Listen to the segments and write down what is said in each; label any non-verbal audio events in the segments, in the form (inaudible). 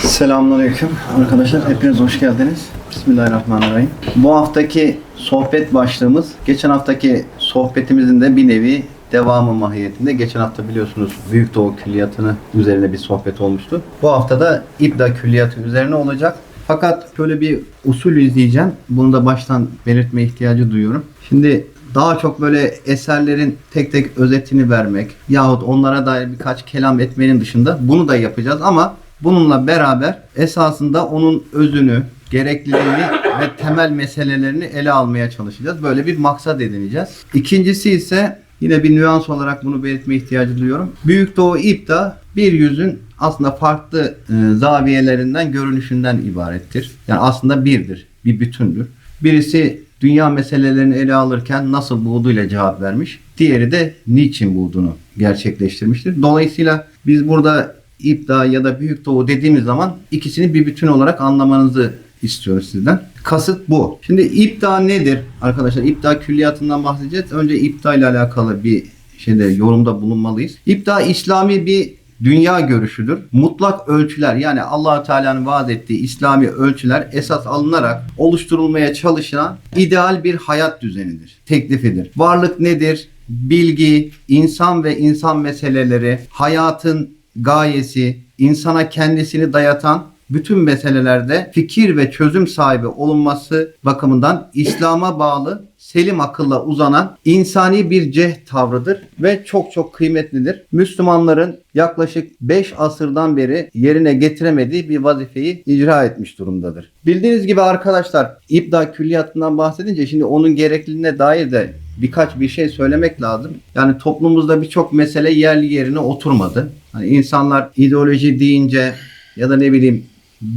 Selamünaleyküm arkadaşlar. Hepiniz hoş geldiniz. Bismillahirrahmanirrahim. Bu haftaki sohbet başlığımız geçen haftaki sohbetimizin de bir nevi devamı mahiyetinde. Geçen hafta biliyorsunuz Büyük Doğu Külliyatı'nı üzerine bir sohbet olmuştu. Bu hafta da İbda Külliyatı üzerine olacak. Fakat şöyle bir usul izleyeceğim. Bunu da baştan belirtme ihtiyacı duyuyorum. Şimdi daha çok böyle eserlerin tek tek özetini vermek yahut onlara dair birkaç kelam etmenin dışında bunu da yapacağız ama bununla beraber esasında onun özünü, gerekliliğini ve temel meselelerini ele almaya çalışacağız. Böyle bir maksat edineceğiz. İkincisi ise yine bir nüans olarak bunu belirtme ihtiyacı duyuyorum. Büyük Doğu İpta bir yüzün aslında farklı e, zaviyelerinden, görünüşünden ibarettir. Yani aslında birdir, bir bütündür. Birisi dünya meselelerini ele alırken nasıl bulduğuyla cevap vermiş. Diğeri de niçin bulduğunu gerçekleştirmiştir. Dolayısıyla biz burada İpta ya da Büyük Doğu dediğimiz zaman ikisini bir bütün olarak anlamanızı istiyoruz sizden. Kasıt bu. Şimdi İpta nedir arkadaşlar? İpta külliyatından bahsedeceğiz. Önce İpta ile alakalı bir şeyde yorumda bulunmalıyız. İpta İslami bir dünya görüşüdür. Mutlak ölçüler yani allah Teala'nın vaat ettiği İslami ölçüler esas alınarak oluşturulmaya çalışılan ideal bir hayat düzenidir. Teklifidir. Varlık nedir? Bilgi, insan ve insan meseleleri, hayatın gayesi, insana kendisini dayatan bütün meselelerde fikir ve çözüm sahibi olunması bakımından İslam'a bağlı selim akılla uzanan insani bir cehd tavrıdır ve çok çok kıymetlidir. Müslümanların yaklaşık 5 asırdan beri yerine getiremediği bir vazifeyi icra etmiş durumdadır. Bildiğiniz gibi arkadaşlar İbda külliyatından bahsedince şimdi onun gerekliliğine dair de birkaç bir şey söylemek lazım. Yani toplumumuzda birçok mesele yerli yerine oturmadı. Hani insanlar ideoloji deyince ya da ne bileyim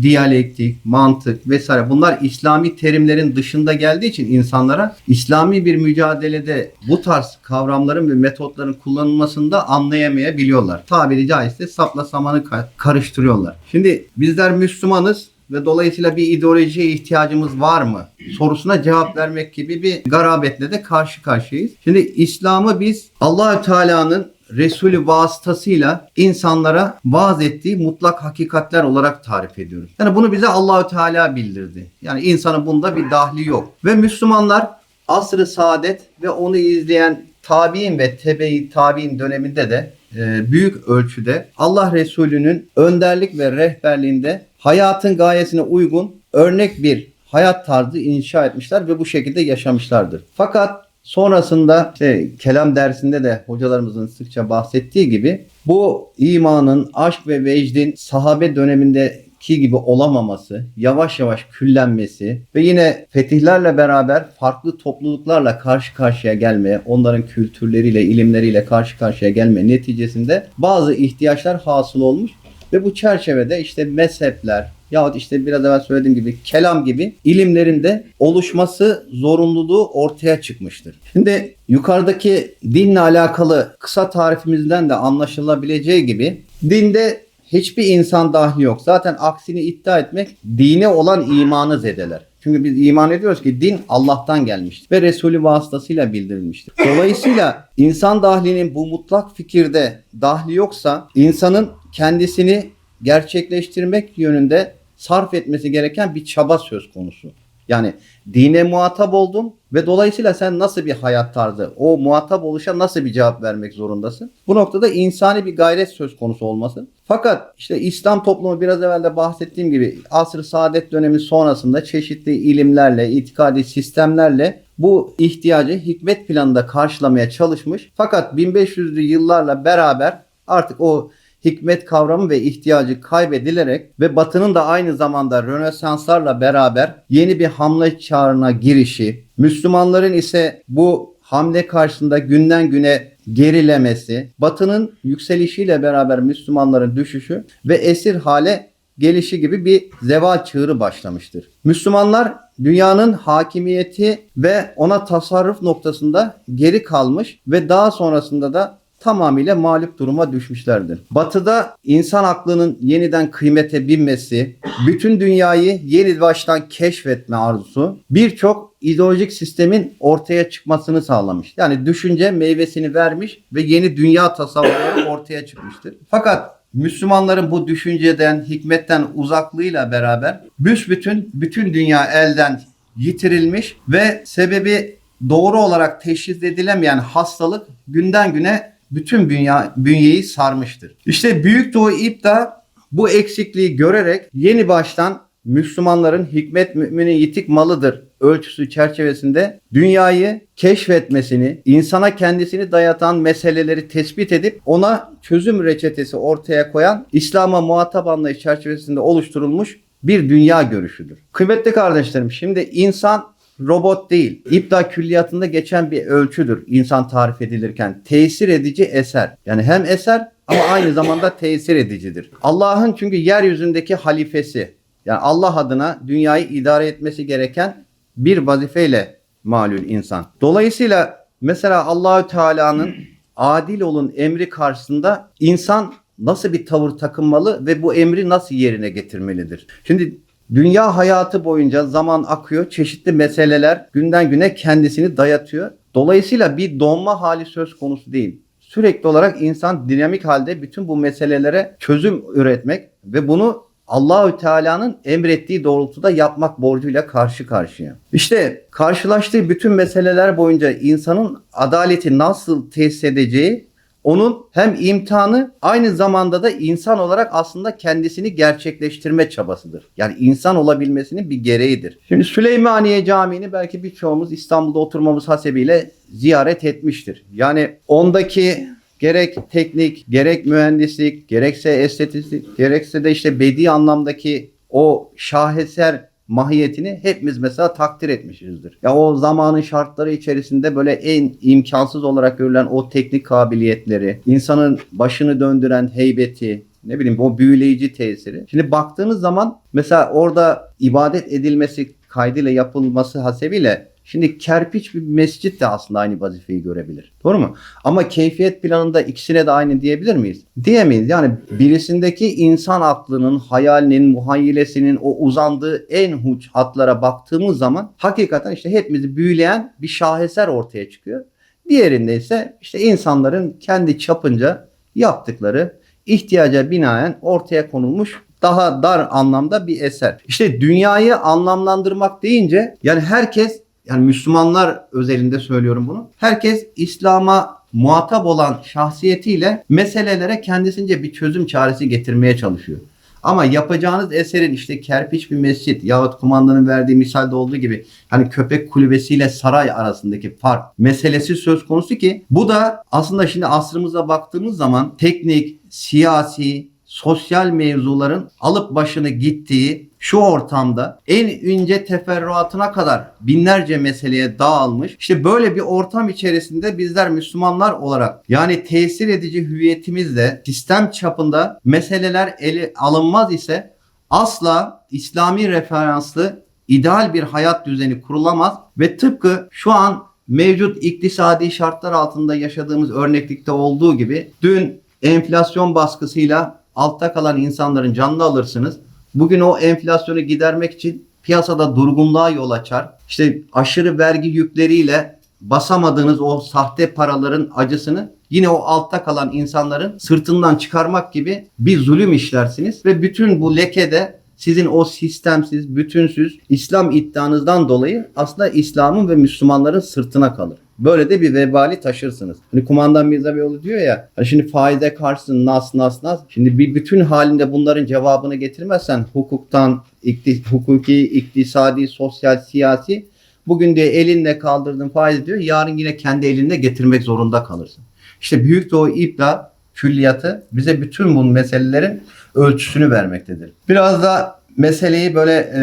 diyalektik, mantık vesaire bunlar İslami terimlerin dışında geldiği için insanlara İslami bir mücadelede bu tarz kavramların ve metotların kullanılmasını da anlayamayabiliyorlar. Tabiri caizse sapla samanı ka- karıştırıyorlar. Şimdi bizler Müslümanız ve dolayısıyla bir ideolojiye ihtiyacımız var mı sorusuna cevap vermek gibi bir garabetle de karşı karşıyayız. Şimdi İslam'ı biz Allahü Teala'nın Resulü vasıtasıyla insanlara vaaz ettiği mutlak hakikatler olarak tarif ediyoruz. Yani bunu bize Allahü Teala bildirdi. Yani insanın bunda bir dahli yok. Ve Müslümanlar asr-ı saadet ve onu izleyen tabi'in ve tebe-i tabi'in döneminde de e, büyük ölçüde Allah Resulü'nün önderlik ve rehberliğinde hayatın gayesine uygun örnek bir hayat tarzı inşa etmişler ve bu şekilde yaşamışlardır. Fakat sonrasında işte kelam dersinde de hocalarımızın sıkça bahsettiği gibi bu imanın, aşk ve vecdin sahabe dönemindeki gibi olamaması, yavaş yavaş küllenmesi ve yine fetihlerle beraber farklı topluluklarla karşı karşıya gelmeye, onların kültürleriyle, ilimleriyle karşı karşıya gelme neticesinde bazı ihtiyaçlar hasıl olmuş ve bu çerçevede işte mezhepler yahut işte biraz evvel söylediğim gibi kelam gibi ilimlerin de oluşması zorunluluğu ortaya çıkmıştır. Şimdi yukarıdaki dinle alakalı kısa tarifimizden de anlaşılabileceği gibi dinde hiçbir insan dahli yok. Zaten aksini iddia etmek dine olan imanı zedeler. Çünkü biz iman ediyoruz ki din Allah'tan gelmiştir ve Resulü vasıtasıyla bildirilmiştir. Dolayısıyla insan dahlinin bu mutlak fikirde dahli yoksa insanın kendisini gerçekleştirmek yönünde sarf etmesi gereken bir çaba söz konusu. Yani dine muhatap oldun ve dolayısıyla sen nasıl bir hayat tarzı, o muhatap oluşa nasıl bir cevap vermek zorundasın? Bu noktada insani bir gayret söz konusu olmasın. Fakat işte İslam toplumu biraz evvel de bahsettiğim gibi asr-ı saadet dönemi sonrasında çeşitli ilimlerle, itikadi sistemlerle bu ihtiyacı hikmet planında karşılamaya çalışmış. Fakat 1500'lü yıllarla beraber artık o hikmet kavramı ve ihtiyacı kaybedilerek ve Batı'nın da aynı zamanda Rönesanslarla beraber yeni bir hamle çağrına girişi, Müslümanların ise bu hamle karşısında günden güne gerilemesi, Batı'nın yükselişiyle beraber Müslümanların düşüşü ve esir hale gelişi gibi bir zeval çığırı başlamıştır. Müslümanlar dünyanın hakimiyeti ve ona tasarruf noktasında geri kalmış ve daha sonrasında da tamamıyla mağlup duruma düşmüşlerdir. Batı'da insan aklının yeniden kıymete binmesi, bütün dünyayı yeni baştan keşfetme arzusu birçok ideolojik sistemin ortaya çıkmasını sağlamış. Yani düşünce meyvesini vermiş ve yeni dünya tasavvurları (coughs) ortaya çıkmıştır. Fakat Müslümanların bu düşünceden, hikmetten uzaklığıyla beraber büsbütün bütün dünya elden yitirilmiş ve sebebi doğru olarak teşhis edilemeyen hastalık günden güne bütün dünya bünyeyi sarmıştır. İşte Büyük Doğu İpta bu eksikliği görerek yeni baştan Müslümanların hikmet müminin yitik malıdır ölçüsü çerçevesinde dünyayı keşfetmesini, insana kendisini dayatan meseleleri tespit edip ona çözüm reçetesi ortaya koyan İslam'a muhatap anlayış çerçevesinde oluşturulmuş bir dünya görüşüdür. Kıymetli kardeşlerim şimdi insan robot değil. İbda külliyatında geçen bir ölçüdür insan tarif edilirken. Tesir edici eser. Yani hem eser ama aynı zamanda tesir edicidir. Allah'ın çünkü yeryüzündeki halifesi. Yani Allah adına dünyayı idare etmesi gereken bir vazifeyle malul insan. Dolayısıyla mesela Allahü Teala'nın adil olun emri karşısında insan nasıl bir tavır takınmalı ve bu emri nasıl yerine getirmelidir? Şimdi dünya hayatı boyunca zaman akıyor, çeşitli meseleler günden güne kendisini dayatıyor. Dolayısıyla bir donma hali söz konusu değil. Sürekli olarak insan dinamik halde bütün bu meselelere çözüm üretmek ve bunu Allahü Teala'nın emrettiği doğrultuda yapmak borcuyla karşı karşıya. İşte karşılaştığı bütün meseleler boyunca insanın adaleti nasıl tesis edeceği onun hem imtihanı aynı zamanda da insan olarak aslında kendisini gerçekleştirme çabasıdır. Yani insan olabilmesinin bir gereğidir. Şimdi Süleymaniye Camii'ni belki birçoğumuz İstanbul'da oturmamız hasebiyle ziyaret etmiştir. Yani ondaki gerek teknik, gerek mühendislik, gerekse estetik, gerekse de işte bedi anlamdaki o şaheser mahiyetini hepimiz mesela takdir etmişizdir. Ya o zamanın şartları içerisinde böyle en imkansız olarak görülen o teknik kabiliyetleri, insanın başını döndüren heybeti, ne bileyim o büyüleyici tesiri. Şimdi baktığınız zaman mesela orada ibadet edilmesi kaydıyla yapılması hasebiyle Şimdi kerpiç bir mescit de aslında aynı vazifeyi görebilir. Doğru mu? Ama keyfiyet planında ikisine de aynı diyebilir miyiz? Diyemeyiz. Yani birisindeki insan aklının, hayalinin, muhayyilesinin o uzandığı en uç hatlara baktığımız zaman hakikaten işte hepimizi büyüleyen bir şaheser ortaya çıkıyor. Diğerinde ise işte insanların kendi çapınca yaptıkları ihtiyaca binaen ortaya konulmuş daha dar anlamda bir eser. İşte dünyayı anlamlandırmak deyince yani herkes yani Müslümanlar özelinde söylüyorum bunu. Herkes İslam'a muhatap olan şahsiyetiyle meselelere kendisince bir çözüm çaresi getirmeye çalışıyor. Ama yapacağınız eserin işte kerpiç bir mescit yahut kumandanın verdiği misalde olduğu gibi hani köpek kulübesiyle saray arasındaki fark meselesi söz konusu ki bu da aslında şimdi asrımıza baktığımız zaman teknik, siyasi, sosyal mevzuların alıp başını gittiği şu ortamda en ince teferruatına kadar binlerce meseleye dağılmış. İşte böyle bir ortam içerisinde bizler Müslümanlar olarak yani tesir edici hüviyetimizle sistem çapında meseleler ele alınmaz ise asla İslami referanslı ideal bir hayat düzeni kurulamaz ve tıpkı şu an mevcut iktisadi şartlar altında yaşadığımız örneklikte olduğu gibi dün enflasyon baskısıyla altta kalan insanların canını alırsınız. Bugün o enflasyonu gidermek için piyasada durgunluğa yol açar. İşte aşırı vergi yükleriyle basamadığınız o sahte paraların acısını yine o altta kalan insanların sırtından çıkarmak gibi bir zulüm işlersiniz ve bütün bu lekede sizin o sistemsiz, bütünsüz İslam iddianızdan dolayı aslında İslam'ın ve Müslümanların sırtına kalır. Böyle de bir vebali taşırsınız. Hani kumandan Mirza Beyoğlu diyor ya hani şimdi faize karşısın nas nas nas. Şimdi bir bütün halinde bunların cevabını getirmezsen hukuktan, ikti, hukuki, iktisadi, sosyal, siyasi bugün diye elinle kaldırdın faiz diyor. Yarın yine kendi elinde getirmek zorunda kalırsın. İşte Büyük Doğu İbla külliyatı bize bütün bu meselelerin ölçüsünü vermektedir. Biraz da meseleyi böyle e,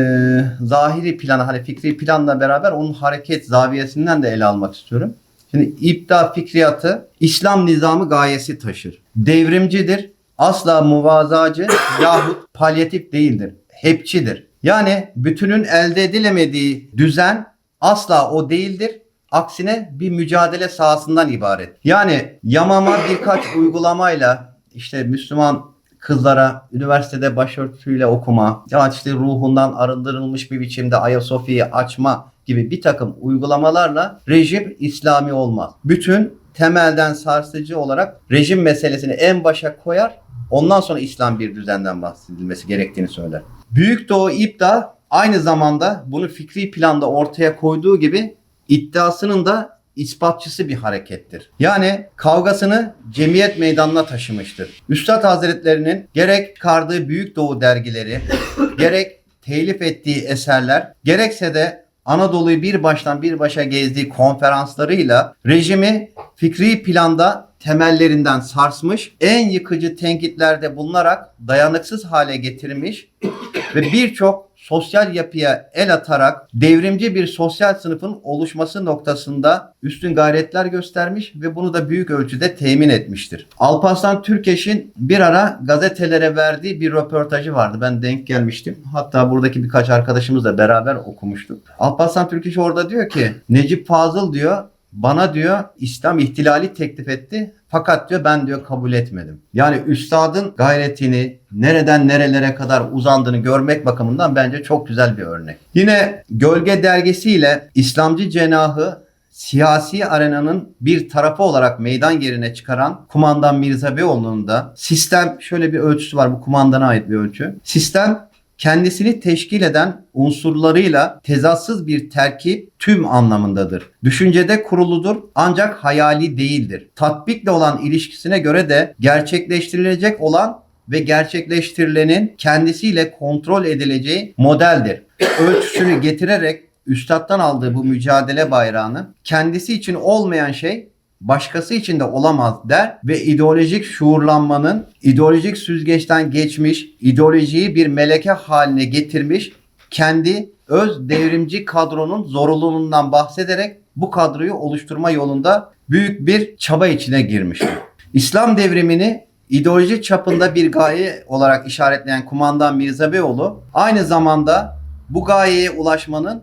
zahiri plana hani fikri planla beraber onun hareket zaviyesinden de ele almak istiyorum. Şimdi İbda fikriyatı İslam nizamı gayesi taşır. Devrimcidir, asla muvazacı (coughs) yahut palyatif değildir. Hepçidir. Yani bütünün elde edilemediği düzen asla o değildir. aksine bir mücadele sahasından ibaret. Yani yamama birkaç uygulamayla işte Müslüman kızlara üniversitede başörtüyle okuma, ya işte ruhundan arındırılmış bir biçimde Ayasofya'yı açma gibi bir takım uygulamalarla rejim İslami olmaz. Bütün temelden sarsıcı olarak rejim meselesini en başa koyar. Ondan sonra İslam bir düzenden bahsedilmesi gerektiğini söyler. Büyük Doğu İpta aynı zamanda bunu fikri planda ortaya koyduğu gibi iddiasının da ispatçısı bir harekettir. Yani kavgasını cemiyet meydanına taşımıştır. Üstad Hazretlerinin gerek çıkardığı Büyük Doğu dergileri, (coughs) gerek telif ettiği eserler, gerekse de Anadolu'yu bir baştan bir başa gezdiği konferanslarıyla rejimi fikri planda temellerinden sarsmış, en yıkıcı tenkitlerde bulunarak dayanıksız hale getirmiş (coughs) ve birçok sosyal yapıya el atarak devrimci bir sosyal sınıfın oluşması noktasında üstün gayretler göstermiş ve bunu da büyük ölçüde temin etmiştir. Alparslan Türkeş'in bir ara gazetelere verdiği bir röportajı vardı. Ben denk gelmiştim. Hatta buradaki birkaç arkadaşımızla beraber okumuştuk. Alparslan Türkeş orada diyor ki Necip Fazıl diyor bana diyor İslam ihtilali teklif etti. Fakat diyor ben diyor kabul etmedim. Yani üstadın gayretini nereden nerelere kadar uzandığını görmek bakımından bence çok güzel bir örnek. Yine Gölge dergisiyle İslamcı cenahı siyasi arenanın bir tarafı olarak meydan yerine çıkaran kumandan Mirza Beyoğlu'nun da sistem şöyle bir ölçüsü var bu kumandana ait bir ölçü. Sistem kendisini teşkil eden unsurlarıyla tezatsız bir terkip tüm anlamındadır. Düşüncede kuruludur ancak hayali değildir. Tatbikle olan ilişkisine göre de gerçekleştirilecek olan ve gerçekleştirilenin kendisiyle kontrol edileceği modeldir. Ölçüsünü getirerek üstattan aldığı bu mücadele bayrağını kendisi için olmayan şey başkası için de olamaz der ve ideolojik şuurlanmanın ideolojik süzgeçten geçmiş, ideolojiyi bir meleke haline getirmiş, kendi öz devrimci kadronun zorunluluğundan bahsederek bu kadroyu oluşturma yolunda büyük bir çaba içine girmiştir. İslam devrimini ideoloji çapında bir gaye olarak işaretleyen kumandan Mirza Beyoğlu aynı zamanda bu gayeye ulaşmanın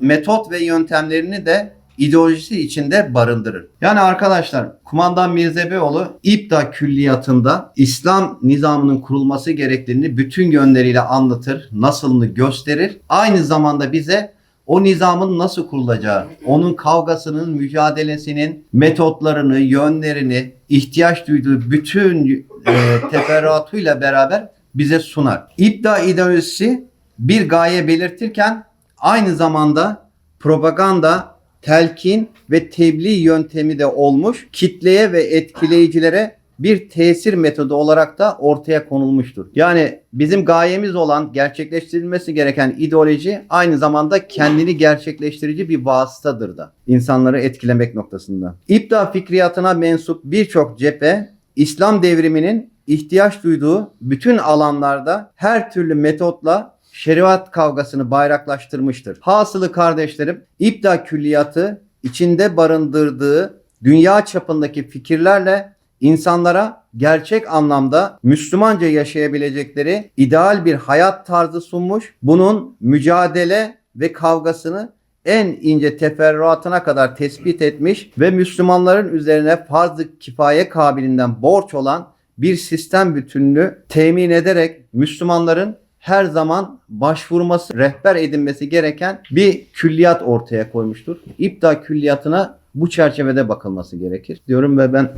metot ve yöntemlerini de ideolojisi içinde barındırır. Yani arkadaşlar kumandan Mirza Beyoğlu İbda külliyatında İslam nizamının kurulması gerektiğini bütün yönleriyle anlatır, nasılını gösterir. Aynı zamanda bize o nizamın nasıl kurulacağı, onun kavgasının, mücadelesinin metotlarını, yönlerini, ihtiyaç duyduğu bütün e, teferruatıyla beraber bize sunar. İbda ideolojisi bir gaye belirtirken aynı zamanda propaganda, telkin ve tebliğ yöntemi de olmuş, kitleye ve etkileyicilere bir tesir metodu olarak da ortaya konulmuştur. Yani bizim gayemiz olan gerçekleştirilmesi gereken ideoloji aynı zamanda kendini gerçekleştirici bir vasıtadır da insanları etkilemek noktasında. İbda fikriyatına mensup birçok cephe İslam devriminin ihtiyaç duyduğu bütün alanlarda her türlü metotla şeriat kavgasını bayraklaştırmıştır. Hasılı kardeşlerim, İbda külliyatı içinde barındırdığı dünya çapındaki fikirlerle insanlara gerçek anlamda Müslümanca yaşayabilecekleri ideal bir hayat tarzı sunmuş. Bunun mücadele ve kavgasını en ince teferruatına kadar tespit etmiş ve Müslümanların üzerine farz-ı kifaye kabiliğinden borç olan bir sistem bütünlüğü temin ederek Müslümanların her zaman başvurması, rehber edinmesi gereken bir külliyat ortaya koymuştur. İbda külliyatına bu çerçevede bakılması gerekir diyorum ve ben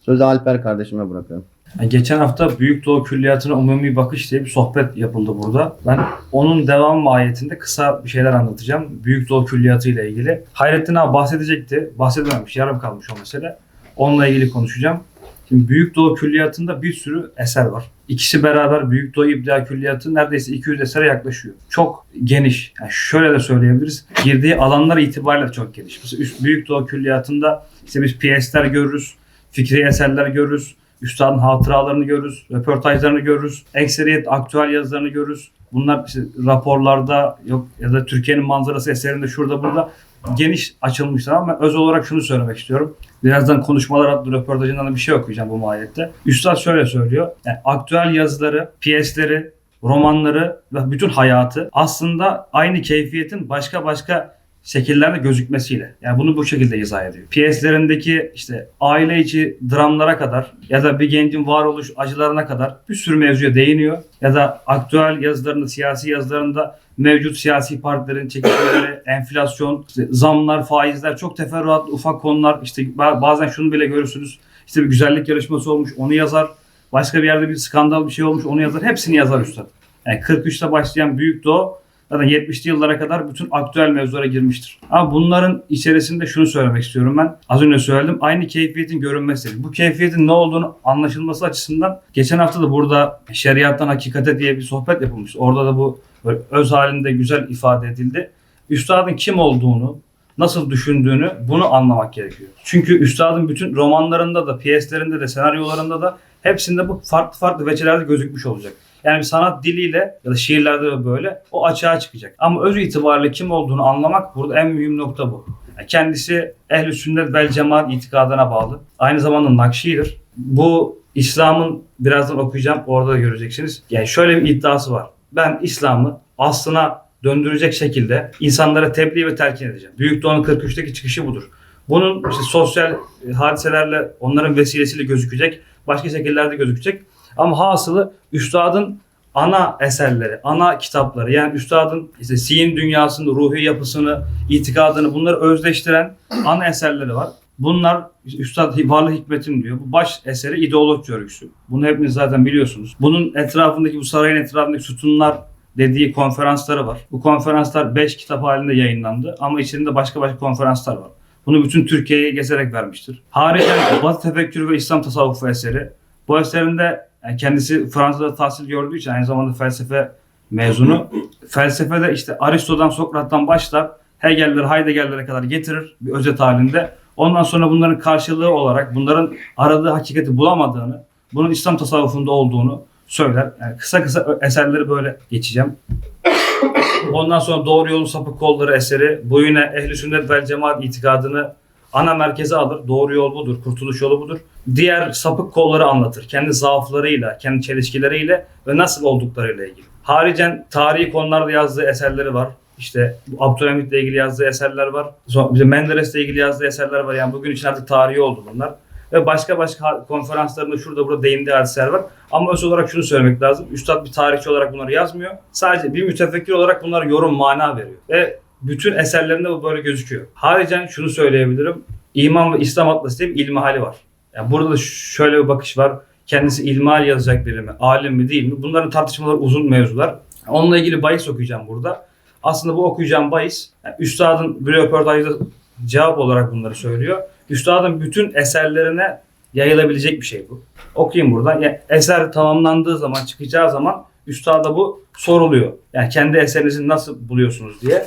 sözü Alper kardeşime bırakıyorum. Geçen hafta Büyük Doğu Külliyatı'na umumi bakış diye bir sohbet yapıldı burada. Ben onun devam mahiyetinde kısa bir şeyler anlatacağım. Büyük Doğu Külliyatı ile ilgili. Hayrettin abi bahsedecekti. Bahsedememiş. Yarım kalmış o mesele. Onunla ilgili konuşacağım. Şimdi Büyük Doğu Külliyatı'nda bir sürü eser var. İkisi beraber Büyük Doğu İbda Külliyatı neredeyse 200 esere yaklaşıyor. Çok geniş. Yani şöyle de söyleyebiliriz. Girdiği alanlar itibariyle çok geniş. Mesela üst Büyük Doğu Külliyatı'nda işte biz piyesler görürüz, fikri eserler görürüz, üstadın hatıralarını görürüz, röportajlarını görürüz, ekseriyet aktüel yazılarını görürüz. Bunlar işte raporlarda yok ya da Türkiye'nin manzarası eserinde şurada burada geniş açılmışlar ama ben öz olarak şunu söylemek istiyorum. Birazdan konuşmalar adlı röportajından da bir şey okuyacağım bu mahiyette. Üstad şöyle söylüyor. Yani aktüel yazıları, piyesleri, romanları ve bütün hayatı aslında aynı keyfiyetin başka başka şekillerde gözükmesiyle. Yani bunu bu şekilde izah ediyor. Piyeslerindeki işte aile içi dramlara kadar ya da bir gencin varoluş acılarına kadar bir sürü mevzuya değiniyor. Ya da aktüel yazılarında, siyasi yazılarında mevcut siyasi partilerin çekişmeleri, (clears throat) enflasyon, işte zamlar, faizler çok teferruatlı ufak konular. İşte ba- bazen şunu bile görürsünüz. İşte bir güzellik yarışması olmuş onu yazar. Başka bir yerde bir skandal bir şey olmuş onu yazar. Hepsini yazar üstad. Yani 43'te başlayan Büyük Doğu zaten 70'li yıllara kadar bütün aktüel mevzulara girmiştir. Ama bunların içerisinde şunu söylemek istiyorum ben. Az önce söyledim. Aynı keyfiyetin görünmesi. Bu keyfiyetin ne olduğunu anlaşılması açısından geçen hafta da burada Şeriattan Hakikate diye bir sohbet yapılmıştı. Orada da bu öz halinde güzel ifade edildi. Üstadın kim olduğunu, nasıl düşündüğünü bunu anlamak gerekiyor. Çünkü üstadın bütün romanlarında da, piyeslerinde de, senaryolarında da hepsinde bu farklı farklı veçelerde gözükmüş olacak. Yani sanat diliyle ya da şiirlerde de böyle o açığa çıkacak. Ama öz itibariyle kim olduğunu anlamak burada en mühim nokta bu. Yani kendisi ehl-i sünnet vel cemaat itikadına bağlı. Aynı zamanda Nakşi'dir. Bu İslam'ın birazdan okuyacağım orada da göreceksiniz. Yani şöyle bir iddiası var. Ben İslam'ı aslına döndürecek şekilde insanlara tebliğ ve telkin edeceğim. Büyük Doğu'nun 43'teki çıkışı budur. Bunun işte sosyal e, hadiselerle onların vesilesiyle gözükecek. Başka şekillerde gözükecek. Ama hasılı üstadın ana eserleri, ana kitapları yani üstadın işte zihin dünyasını, ruhi yapısını, itikadını bunları özleştiren ana eserleri var. Bunlar Üstad Varlı Hikmet'in diyor. Bu baş eseri ideoloji örgüsü. Bunu hepiniz zaten biliyorsunuz. Bunun etrafındaki bu sarayın etrafındaki sütunlar dediği konferansları var. Bu konferanslar 5 kitap halinde yayınlandı ama içinde başka başka konferanslar var. Bunu bütün Türkiye'ye gezerek vermiştir. Haricen (coughs) Batı Tefekkürü ve İslam Tasavvufu eseri. Bu eserinde yani kendisi Fransa'da tahsil gördüğü için aynı zamanda felsefe mezunu. Felsefede işte Aristo'dan Sokrat'tan başlar Hegel'lere, Heidegger'lere kadar getirir bir özet halinde. Ondan sonra bunların karşılığı olarak bunların aradığı hakikati bulamadığını, bunun İslam tasavvufunda olduğunu söyler. Yani kısa kısa eserleri böyle geçeceğim. Ondan sonra Doğru Yolun Sapık Kolları eseri bu yine ehli sünnet vel cemaat itikadını ana merkeze alır. Doğru yol budur, kurtuluş yolu budur. Diğer sapık kolları anlatır. Kendi zaaflarıyla, kendi çelişkileriyle ve nasıl olduklarıyla ilgili. Haricen tarihi konularda yazdığı eserleri var. İşte bu Abdülhamit'le ilgili yazdığı eserler var. Sonra bir de Menderes'le ilgili yazdığı eserler var. Yani bugün için artık tarihi oldu bunlar. Ve başka başka konferanslarında şurada burada değindiği hadiseler var. Ama öz olarak şunu söylemek lazım. Üstad bir tarihçi olarak bunları yazmıyor. Sadece bir mütefekkir olarak bunlara yorum, mana veriyor. Ve bütün eserlerinde bu böyle gözüküyor. Haricen şunu söyleyebilirim. İman ve İslam Atlası diye bir ilmihali var. Yani burada da şöyle bir bakış var. Kendisi ilmihal yazacak biri mi? Alim mi değil mi? Bunların tartışmaları uzun mevzular. Onunla ilgili bahis okuyacağım burada. Aslında bu okuyacağım bahis, yani Üstadın bir röportajda cevap olarak bunları söylüyor. Üstadın bütün eserlerine yayılabilecek bir şey bu. Okuyayım buradan. Yani eser tamamlandığı zaman, çıkacağı zaman Üstada bu soruluyor. Yani kendi eserinizi nasıl buluyorsunuz diye.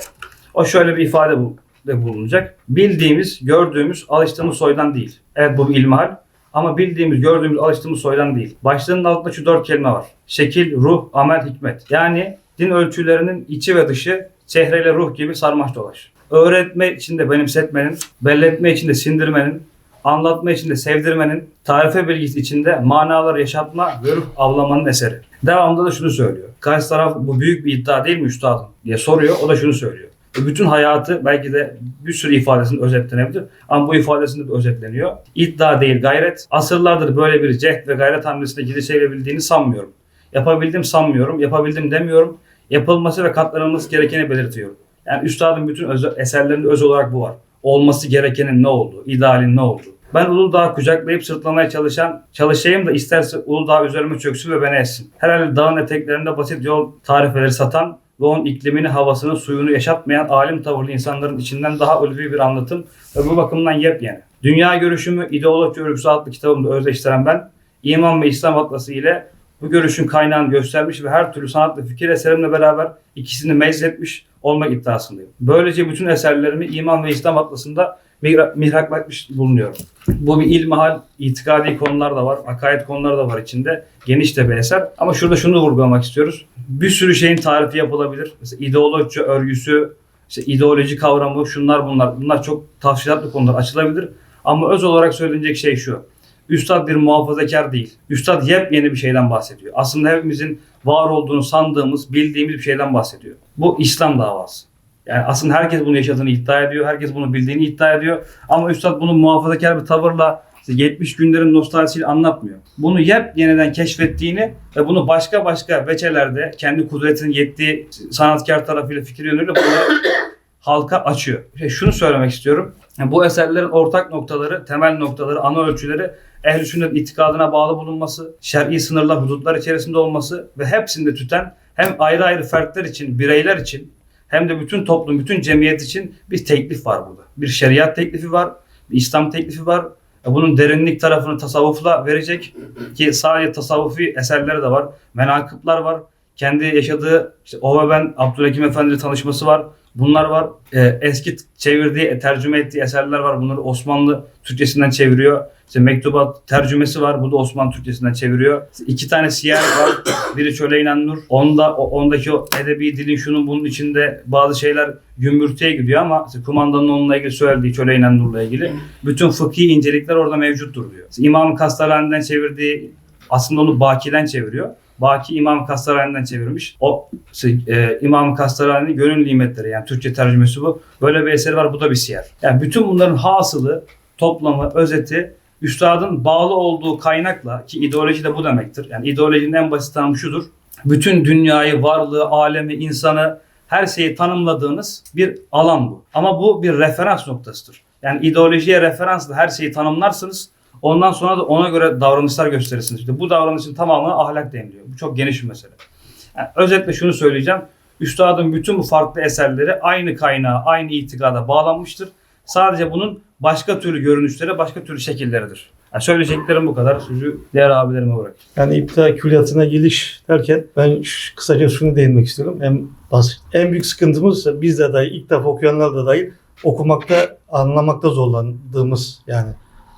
O şöyle bir ifade bu de bulunacak. Bildiğimiz, gördüğümüz, alıştığımız soydan değil. Evet bu bir ilmihal. Ama bildiğimiz, gördüğümüz, alıştığımız soydan değil. Başlığının altında şu dört kelime var. Şekil, ruh, amel, hikmet. Yani din ölçülerinin içi ve dışı çehreyle ruh gibi sarmaş dolaş. Öğretme içinde benimsetmenin, belletme içinde sindirmenin, anlatma içinde sevdirmenin, tarife bilgisi içinde manalar yaşatma ve ruh avlamanın eseri. Devamında da şunu söylüyor. Karşı taraf bu büyük bir iddia değil mi üstadım diye soruyor. O da şunu söylüyor. E, Bütün hayatı belki de bir sürü ifadesinde özetlenebilir. Ama bu ifadesinde de özetleniyor. İddia değil gayret. Asırlardır böyle bir cehd ve gayret hamlesine girişebildiğini sanmıyorum. Yapabildim sanmıyorum. Yapabildim demiyorum. Yapılması ve katlanılması gerekeni belirtiyorum. Yani üstadın bütün öz, eserlerinde öz olarak bu var. Olması gerekenin ne olduğu, idealin ne olduğu. Ben Uludağ'ı kucaklayıp sırtlamaya çalışan, çalışayım da isterse Uludağ üzerime çöksün ve beni essin. Herhalde dağın eteklerinde basit yol tarifeleri satan ve onun iklimini, havasını, suyunu yaşatmayan alim tavırlı insanların içinden daha ulvi bir anlatım ve bu bakımdan yepyeni. Dünya görüşümü ideoloji örgüsü adlı kitabımda özleştiren ben, İman ve İslam Atlası ile bu görüşün kaynağını göstermiş ve her türlü sanat fikir eserimle beraber ikisini mezzetmiş olmak iddiasındayım. Böylece bütün eserlerimi İman ve İslam Atlası'nda mihra- mihraklatmış bulunuyorum. Bu bir ilmihal, itikadi konular da var, akaid konuları da var içinde. Geniş de bir eser. Ama şurada şunu vurgulamak istiyoruz. Bir sürü şeyin tarifi yapılabilir. Mesela ideoloji örgüsü, işte ideoloji kavramı, şunlar bunlar. Bunlar çok tafsilatlı konular açılabilir. Ama öz olarak söylenecek şey şu. Üstad bir muhafazakar değil. Üstad yepyeni bir şeyden bahsediyor. Aslında hepimizin var olduğunu sandığımız, bildiğimiz bir şeyden bahsediyor. Bu İslam davası. Yani aslında herkes bunu yaşadığını iddia ediyor. Herkes bunu bildiğini iddia ediyor. Ama Üstad bunu muhafazakar bir tavırla işte 70 günlerin nostaljisiyle anlatmıyor. Bunu yep yeniden keşfettiğini ve bunu başka başka veçelerde kendi kudretinin yettiği sanatkar tarafıyla fikir yönüyle bunları (coughs) halka açıyor. İşte şunu söylemek istiyorum. Yani bu eserlerin ortak noktaları, temel noktaları, ana ölçüleri ehl-i sünnet itikadına bağlı bulunması, şer'i sınırlar, hudutlar içerisinde olması ve hepsinde tüten hem ayrı ayrı fertler için, bireyler için hem de bütün toplum, bütün cemiyet için bir teklif var burada. Bir şeriat teklifi var, bir İslam teklifi var. E Bunun derinlik tarafını tasavvufla verecek ki sadece tasavvufi eserleri de var. Menakıplar var. Kendi yaşadığı işte o ve ben Abdülhakim Efendi tanışması var. Bunlar var. E, eski çevirdiği, tercüme ettiği eserler var. Bunları Osmanlı Türkçesinden çeviriyor. İşte mektubat tercümesi var. Bu da Osmanlı Türkçesinden çeviriyor. İşte iki tane siyer var. (coughs) Biri Çöle inen Nur. Onda, o- ondaki o edebi dilin şunun bunun içinde bazı şeyler gümbürtüye gidiyor ama işte kumandanın onunla ilgili söylediği Çöle inen Nur'la ilgili bütün fıkhi incelikler orada mevcuttur diyor. İşte İmam-ı Kastalani'den çevirdiği aslında onu Baki'den çeviriyor. Baki İmam Kastalani'den çevirmiş. O işte, e, İmam Kastalani'nin gönül nimetleri yani Türkçe tercümesi bu. Böyle bir eseri var bu da bir siyer. Yani bütün bunların hasılı, toplamı, özeti üstadın bağlı olduğu kaynakla ki ideoloji de bu demektir. Yani ideolojinin en basit tanımı şudur. Bütün dünyayı, varlığı, alemi, insanı her şeyi tanımladığınız bir alan bu. Ama bu bir referans noktasıdır. Yani ideolojiye referansla her şeyi tanımlarsınız. Ondan sonra da ona göre davranışlar gösterirsiniz. İşte bu davranışın tamamına ahlak deniliyor. Bu çok geniş bir mesele. Yani özetle şunu söyleyeceğim. Üstadın bütün bu farklı eserleri aynı kaynağa, aynı itikada bağlanmıştır. Sadece bunun başka türlü görünüşleri, başka türlü şekilleridir. Yani söyleyeceklerim bu kadar. Sözü diğer abilerime bırak. Yani iptal külliyatına geliş derken ben kısaca şunu değinmek istiyorum. En basit. En büyük sıkıntımız biz de dahil, ilk defa okuyanlar da dahil okumakta, anlamakta zorlandığımız yani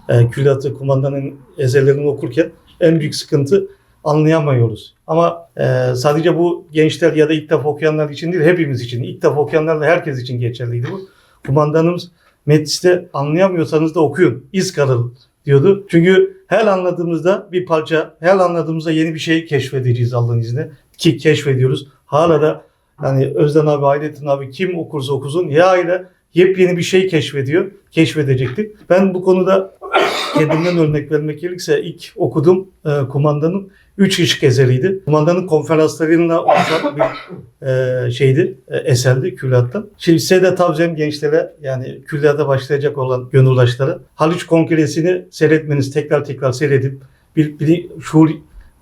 e, külliyatı kumandanın eserlerini okurken en büyük sıkıntı anlayamıyoruz. Ama e, sadece bu gençler ya da ilk defa okuyanlar için değil, hepimiz için, ilk defa okuyanlar da herkes için geçerliydi bu. Kumandanımız Metnis'te anlayamıyorsanız da okuyun, iz kalır diyordu. Çünkü her anladığımızda bir parça, her anladığımızda yeni bir şey keşfedeceğiz Allah'ın izniyle. Ki keşfediyoruz. Hala da yani Özden abi, Hayrettin abi kim okursa okusun ya ile yepyeni bir şey keşfediyor. Keşfedecektir. Ben bu konuda (coughs) kendimden örnek vermek gerekirse ilk okudum e, kumandanın üç ışık eseriydi. Kumandanın konferanslarıyla oluşan bir e, şeydi, e, eserdi külliyattan. Şimdi size de tavsiyem gençlere yani külliyata başlayacak olan gönüldaşlara Haliç Kongresi'ni seyretmeniz, tekrar tekrar seyredip bir, bir şuur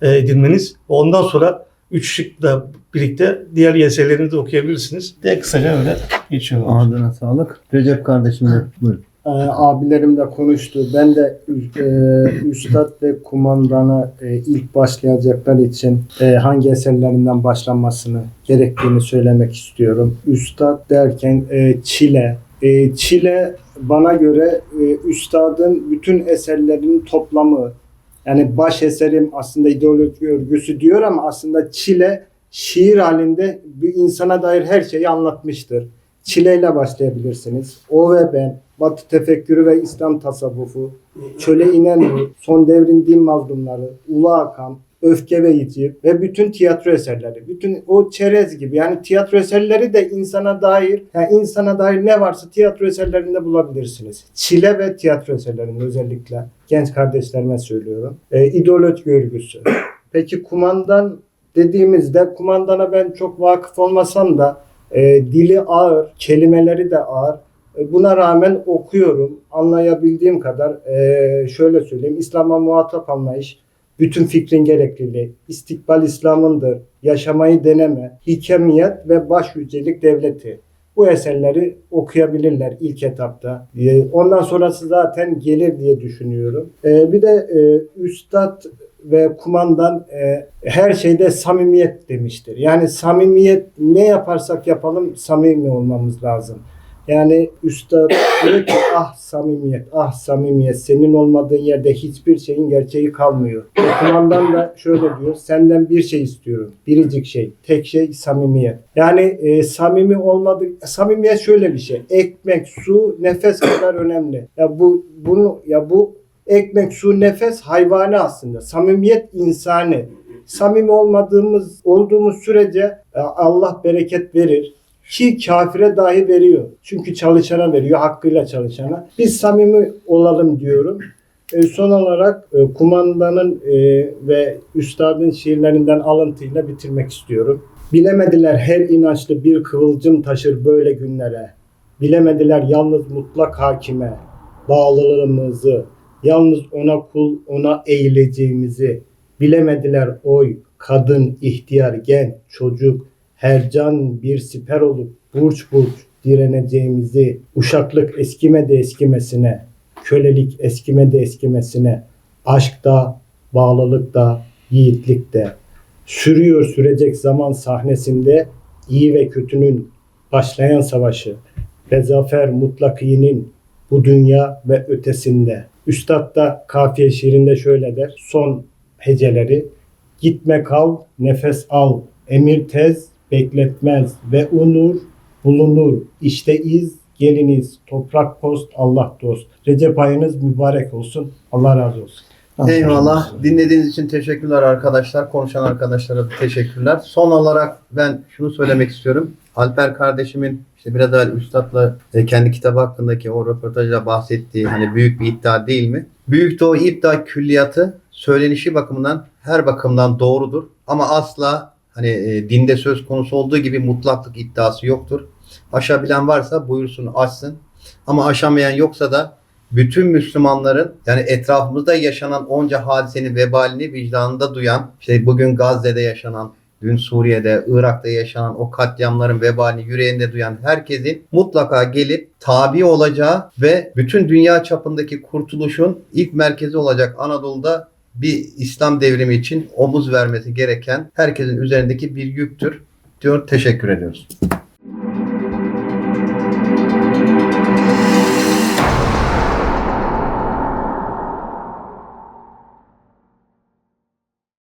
e, edinmeniz. Ondan sonra üç ışıkla birlikte diğer eserlerini de okuyabilirsiniz. De kısaca öyle geçiyor. Ağzına sağlık. Recep kardeşim de buyur. Ee, abilerim de konuştu. Ben de e, üstad ve kumandana e, ilk başlayacaklar için e, hangi eserlerinden başlanmasını gerektiğini söylemek istiyorum. Üstad derken e, Çile. E, Çile bana göre e, üstadın bütün eserlerinin toplamı. Yani baş eserim aslında ideoloji örgüsü diyor ama aslında Çile şiir halinde bir insana dair her şeyi anlatmıştır. Çileyle başlayabilirsiniz. O ve ben, Batı tefekkürü ve İslam tasavvufu, Çöle inen Son devrin din mazlumları, Ulu Hakan, Öfke ve Yiğit ve bütün tiyatro eserleri. Bütün o çerez gibi yani tiyatro eserleri de insana dair, yani insana dair ne varsa tiyatro eserlerinde bulabilirsiniz. Çile ve tiyatro eserlerinde özellikle genç kardeşlerime söylüyorum. E, ideoloji görgüsü. Peki kumandan dediğimizde kumandana ben çok vakıf olmasam da e, dili ağır, kelimeleri de ağır. E, Buna rağmen okuyorum. Anlayabildiğim kadar e, şöyle söyleyeyim. İslam'a muhatap anlayış, bütün fikrin gerekliliği, istikbal İslam'ındır, yaşamayı deneme, hikemiyet ve baş yücelik devleti. Bu eserleri okuyabilirler ilk etapta. E, Ondan sonrası zaten gelir diye düşünüyorum. E, Bir de e, Üstad ve kumandan e, her şeyde samimiyet demiştir. Yani samimiyet ne yaparsak yapalım samimi olmamız lazım. Yani üstad diyor ki (coughs) ah samimiyet, ah samimiyet senin olmadığın yerde hiçbir şeyin gerçeği kalmıyor. Ve kumandan da şöyle diyor senden bir şey istiyorum. Biricik şey, tek şey samimiyet. Yani e, samimi olmadı, samimiyet şöyle bir şey. Ekmek, su, nefes kadar önemli. Ya bu bunu ya bu ekmek, su, nefes hayvani aslında. Samimiyet insani. Samimi olmadığımız olduğumuz sürece e, Allah bereket verir. Ki kafire dahi veriyor. Çünkü çalışana veriyor, hakkıyla çalışana. Biz samimi olalım diyorum. E, son olarak e, kumandanın ve üstadın şiirlerinden alıntıyla bitirmek istiyorum. Bilemediler her inançlı bir kıvılcım taşır böyle günlere. Bilemediler yalnız mutlak hakime bağlılığımızı, yalnız ona kul, ona eğileceğimizi. Bilemediler oy, kadın, ihtiyar, genç, çocuk, her can bir siper olup burç burç direneceğimizi, uşaklık eskimede eskimesine, kölelik eskimede eskimesine, aşkta, bağlılıkta, yiğitlikte, sürüyor sürecek zaman sahnesinde iyi ve kötünün başlayan savaşı ve zafer mutlakinin bu dünya ve ötesinde. Üstad da kafiye şiirinde şöyle der. Son heceleri gitme kal, nefes al, emir tez, bekletmez ve unur bulunur. İşte iz, geliniz, toprak post, Allah dost. Recep ayınız mübarek olsun. Allah razı olsun. Eyvallah. Dinlediğiniz için teşekkürler arkadaşlar. Konuşan arkadaşlara da teşekkürler. Son olarak ben şunu söylemek istiyorum. Alper kardeşimin işte biraz evvel Üstad'la e, kendi kitabı hakkındaki o röportajda bahsettiği hani büyük bir iddia değil mi? Büyük Doğu iddia külliyatı söylenişi bakımından her bakımdan doğrudur. Ama asla hani e, dinde söz konusu olduğu gibi mutlaklık iddiası yoktur. Aşabilen varsa buyursun açsın. Ama aşamayan yoksa da bütün Müslümanların yani etrafımızda yaşanan onca hadisenin vebalini vicdanında duyan, işte bugün Gazze'de yaşanan, dün Suriye'de, Irak'ta yaşanan o katliamların vebalini yüreğinde duyan herkesin mutlaka gelip tabi olacağı ve bütün dünya çapındaki kurtuluşun ilk merkezi olacak Anadolu'da bir İslam devrimi için omuz vermesi gereken herkesin üzerindeki bir yüktür diyor. Teşekkür ediyoruz.